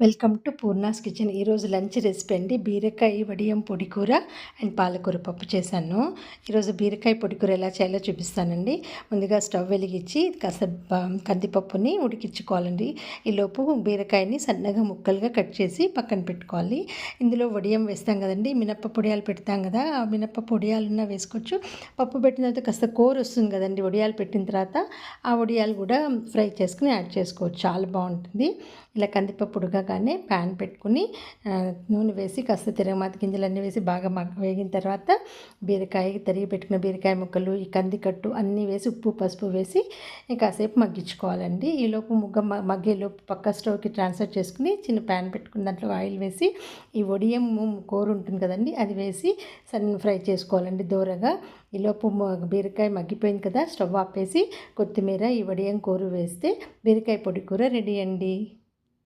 Welcome to Poorna's kitchen. ఈరోజు lunch recipe అండి. బీరకాయ వడియం పొడి కూర అండ్ పాలకూర పప్పు చేశాను. ఈరోజు బీరకాయ పొడి కూర ఎలా చేయాలో చూపిస్తానండి. ముందుగా స్టవ్ వెలిగించి కాస్త కందిపప్పుని ఉడికించుకోవాలండి. ఈలోపు బీరకాయని సన్నగా ముక్కలుగా కట్ చేసి పక్కన పెట్టుకోవాలి. ఇందులో వడియం వేస్తాం కదండి. మినప్ప పొడియాలు పెడతాం కదా ఆ మినప్ప పొడియాలున్నా వేసుకోవచ్చు. పప్పు పెట్టిన తర్వాత కాస్త కూర వస్తుంది కదండి. వడియాలు పెట్టిన తర్వాత ఆ వడియాలు కూడా ఫ్రై చేసుకుని యాడ్ చేసుకోవచ్చు. చాలా బాగుంటుంది. ఇలా కందిపప్పుడుగా ఉడకగానే ప్యాన్ పెట్టుకుని నూనె వేసి కాస్త తిరగమాత గింజలన్నీ వేసి బాగా వేగిన తర్వాత బీరకాయ తరిగి పెట్టుకున్న బీరకాయ ముక్కలు ఈ కందికట్టు అన్నీ వేసి ఉప్పు పసుపు వేసి కాసేపు మగ్గించుకోవాలండి. ఈలోపు ముగ్గ మగ్గేలోపు పక్క స్టవ్కి ట్రాన్స్ఫర్ చేసుకుని చిన్న ప్యాన్ పెట్టుకుని దాంట్లో ఆయిల్ వేసి ఈ ఒడియం కూర ఉంటుంది కదండి అది వేసి సన్న ఫ్రై చేసుకోవాలండి దూరగా. ఈలోపు బీరకాయ మగ్గిపోయింది కదా స్టవ్ ఆపేసి కొత్తిమీర ఈ వడియం కూర వేస్తే బీరకాయ పొడి కూర రెడీ అండి.